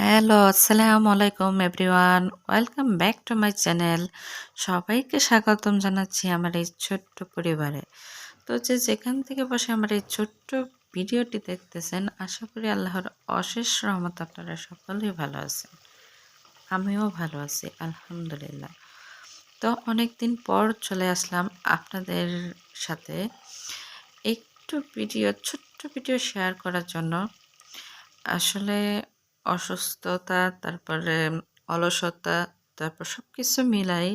Hello, আসসালামু আলাইকুম everyone. Welcome back to my channel. সবাইকে স্বাগতম জানাচ্ছি আমার এই ছোট্ট পরিবারে। তো যে যেখান থেকে বসে আমার এই ছোট্ট ভিডিওটি দেখতেছেন, আশা করি আল্লাহর অশেষ রহমত আপনারা সকলেই ভালো আছেন। আমিও ভালো আছি, আলহামদুলিল্লাহ। তো অনেক দিন পর চলে আসলাম আপনাদের সাথে একটু ভিডিও, ছোট্ট ভিডিও শেয়ার করার জন্য। আসলে অসুস্থতা, তারপরে অলসতা, তারপর সব কিছু মিলাই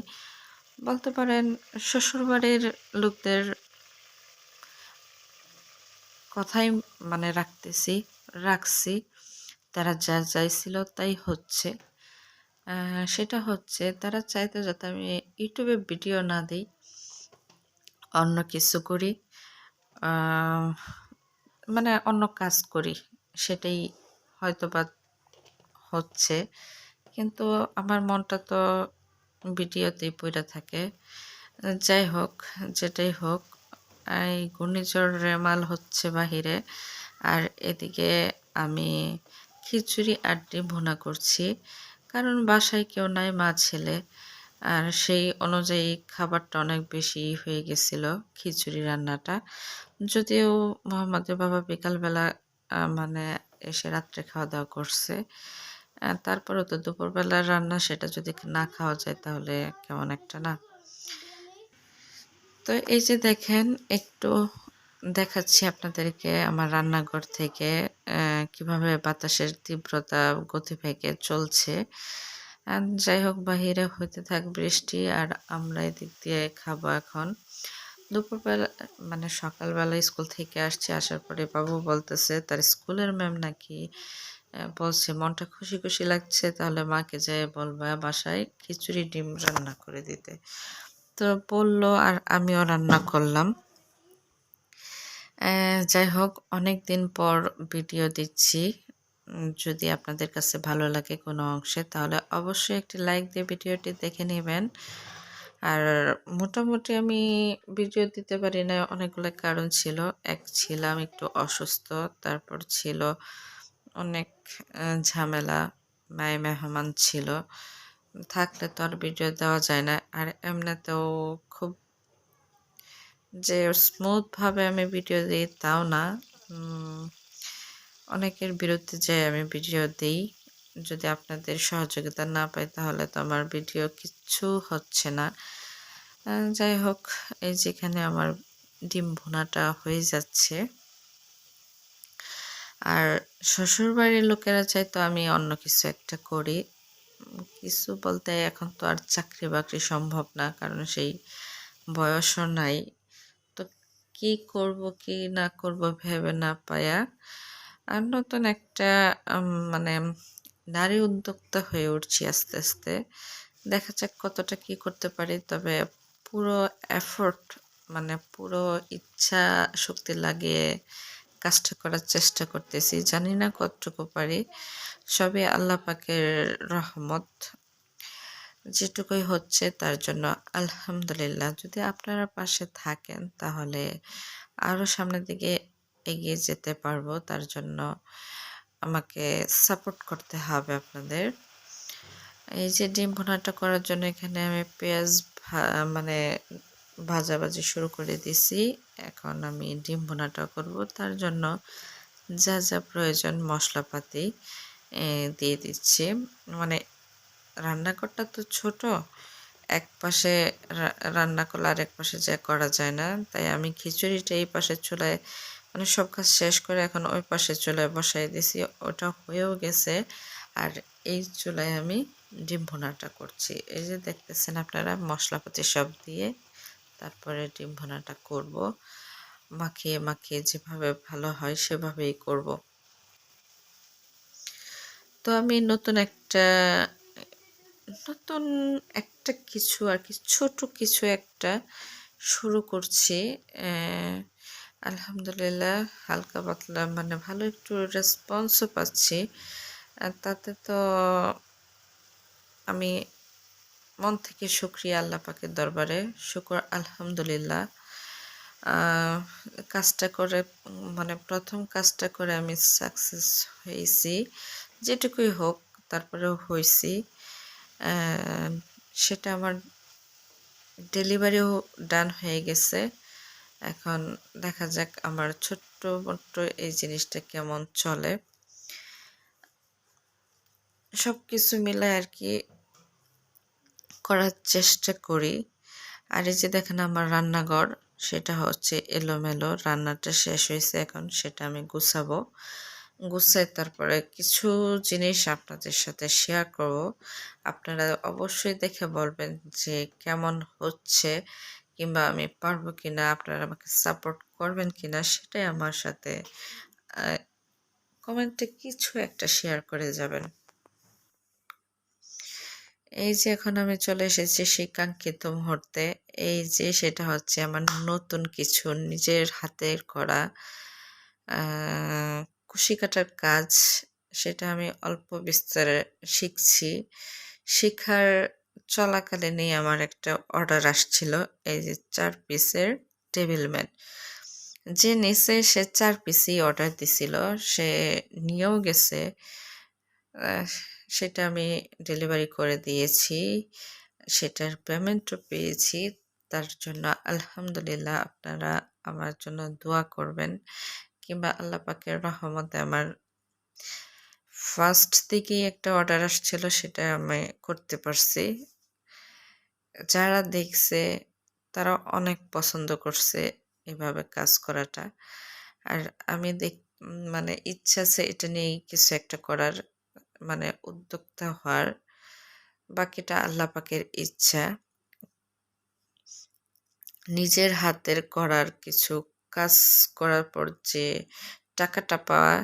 বলতে পারেন শ্বশুরবাড়ির লোকদের কথাই মানে রাখতেছি, রাখছি। তারা যা চাইছিল তাই হচ্ছে। সেটা হচ্ছে তারা চাইতো যাতে আমি ইউটিউবে ভিডিও না দিই, অন্য কিছু করি, মানে অন্য কাজ করি। সেটাই হয়তোবা হচ্ছে। কিন্তু আমার মনটা তো ভিডিওতেই পড়ে থাকে। যাই হোক, যেটাই হোক, এই ঘূর্ণিঝড় রেমাল হচ্ছে বাহিরে। আর এদিকে আমি খিচুড়ি আর ডিম ভুনা করছি। কারণ বাসায় কেউ নাই, মা, ছেলে। আর সেই অনুযায়ী খাবারটা অনেক বেশি হয়ে গেছিল খিচুড়ি রান্নাটা। যদিও মোহাম্মদের বাবা বিকালবেলা মানে এসে রাত্রে খাওয়া দাওয়া করছে। তারপরেও তো দুপুরবেলার রান্না সেটা যদি না খাওয়া যায় তাহলে কেমন একটা না? তো এই যে দেখেন, একটু দেখাচ্ছি আপনাদেরকে আমার রান্নাঘর থেকে কীভাবে বাতাসের তীব্রতা গতি গতিবেগে চলছে। যাই হোক, বাহিরে হইতে থাক বৃষ্টি আর আমরা এদিক দিয়ে খাব এখন। দুপুরবেলা মানে সকালবেলা স্কুল থেকে আসছে, আসার পরে বাবু বলতেছে, তার স্কুলের ম্যাম নাকি বলছে, মনটা খুশি খুশি লাগছে, তাহলে মাকে যেয়ে বলবা বাসায় খিচুড়ি ডিম রান্না করে দিতে। তো বলল, আর আমিও রান্না করলাম। যাই হোক অনেক দিন পর ভিডিও দিচ্ছি। যদি আপনাদের কাছে ভালো লাগে কোনো অংশে, তাহলে অবশ্যই একটি লাইক দিয়ে ভিডিওটি দেখে নেবেন। আর মোটামুটি আমি ভিডিও দিতে পারি না অনেকগুলো কারণ ছিল। এক ছিলাম একটু অসুস্থ, তারপর ছিল অনেক ঝামেলা মায় মেহমান ছিল। থাকলে তো আর ভিডিও দেওয়া যায় না। আর এমনিতেও খুব যে স্মুথভাবে আমি ভিডিও দিই তাও না। অনেকের বিরুদ্ধে যে আমি ভিডিও দিই, যদি আপনাদের সহযোগিতা না পাই তাহলে তো আমার ভিডিও কিচ্ছু হচ্ছে না। যাই হোক, এই যেখানে আমার ডিম ভুনাটা হয়ে যাচ্ছে। আর শ্বশুরবাড়ির লোকেরা চাইতো আমি অন্য কিছু একটা করি। কিছু বলতে এখন তো আর চাকরি বাকরি সম্ভব না, কারণ সেই বয়সও নাই। তো কি করব, কি না করব ভেবে না পায়া আর নতুন একটা মানে নারী উদ্যোক্তা হয়ে উঠছি আস্তে আস্তে। দেখা যাক কতটা কি করতে পারি, তবে পুরো এফোর্ট মানে পুরো ইচ্ছা শক্তি লাগিয়ে কাজটা করার চেষ্টা করতেছি। জানি না কতটুকু পারি। সবই আল্লাহ পাকের রহমত। যেটুকুই হচ্ছে তার জন্য আলহামদুলিল্লাহ। যদি আপনারা পাশে থাকেন তাহলে আরও সামনের দিকে এগিয়ে যেতে পারব। তার জন্য আমাকে সাপোর্ট করতে হবে আপনাদের। এই যে ডিম ভুনাটা করার জন্য এখানে আমি পেঁয়াজ মানে ভাজাভাজি শুরু করে দিছি। এখন আমি ডিম ভুনাটা করব। তার জন্য যা যা প্রয়োজন মশলাপাতি দিয়ে দিচ্ছি। মানে রান্নাঘরটা তো ছোট, এক পাশে রান্না করলে আর এক পাশে যা করা যায় না। তাই আমি খিচুড়িটা এই পাশে চুলায় মানে সব কাজ শেষ করে এখন ওই পাশে চুলায় বসাই দিছি। ওটা হয়েও গেছে। আর এই চুলায় আমি ডিম ভুনাটা করছি। এই যে দেখতেছেন আপনারা মশলাপাতি সব দিয়ে। তারপরে ডিম ভুনাটা করব। মাখিয়ে মাখিয়ে যেভাবে ভালো হয় সেভাবেই করব। তো আমি নতুন একটা নতুন একটা কিছু আর কি, ছোট কিছু একটা শুরু করছি। আলহামদুলিল্লাহ হালকা পাতলা মানে ভালো একটু রেসপন্সও পাচ্ছি। তাতে তো আমি মন থেকে শুক্রিয়া আল্লাহ পাকের দরবারে। শুকর, আলহামদুলিল্লাহ। কাজটা করে মানে প্রথম কাজটা করে আমি সাকসেস হয়েছি। যেটুকুই হোক, তারপরেও হয়েছি। সেটা আমার ডেলিভারিও ডান হয়ে গেছে। এখন দেখা যাক আমার ছোট্ট মোট্ট এই জিনিসটা কেমন চলে। সব কিছু মিলে আর কি করার চেষ্টা করি। আর এই যে দেখেন আমার রান্নাঘর, সেটা হচ্ছে এলোমেলো, রান্নাটা শেষ হয়েছে, এখন সেটা আমি গুছাবো। গুছাই তারপরে কিছু জিনিস আপনাদের সাথে শেয়ার করব। আপনারা অবশ্যই দেখে বলবেন যে কেমন হচ্ছে, কিংবা আমি পারব কিনা, আপনারা আমাকে সাপোর্ট করবেন কিনা, সেটাই আমার সাথে কমেন্টে কিছু একটা শেয়ার করে যাবেন। এই যে এখন আমি চলে এসেছি সেই কাঙ্ক্ষিত মুহূর্তে। এই যে সেটা হচ্ছে আমার নতুন কিছু, নিজের হাতের করা কুশি কাটার কাজ, সেটা আমি অল্প বিস্তারে শিখছি। শেখার চলাকালীনই আমার একটা অর্ডার আসছিল, এই যে চার পিসের টেবিল ম্যাট। যে নিচে সে চার পিসই অর্ডার দিছিল, সে নিয়েও গেছে সেটা আমি ডেলিভারি করে দিয়েছি। সেটার পেমেন্টও পেয়েছি। তার জন্য আলহামদুলিল্লাহ আপনারা আমার জন্য দোয়া করবেন কিংবা আল্লাহ পাকের রহমতে আমার ফার্স্ট থেকেই একটা অর্ডার আসছিল সেটা আমি করতে পারছি। যারা দেখছে তারা অনেক পছন্দ করছে এভাবে কাজ করাটা। আর আমি দেখ মানে ইচ্ছা আছে এটা নিয়েই কিছু একটা করার। মানে উদ্যোক্তা হওয়ার বাকিটা আল্লাহ পাকের ইচ্ছা। নিজের হাতের করার কিছু কাজ করার পর যে টাকাটা পাওয়া,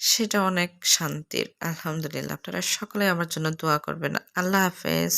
সেটা অনেক শান্তির। আলহামদুলিল্লাহ। আপনারা সকলে আমার জন্য দোয়া করবেন। আল্লাহ হাফেজ।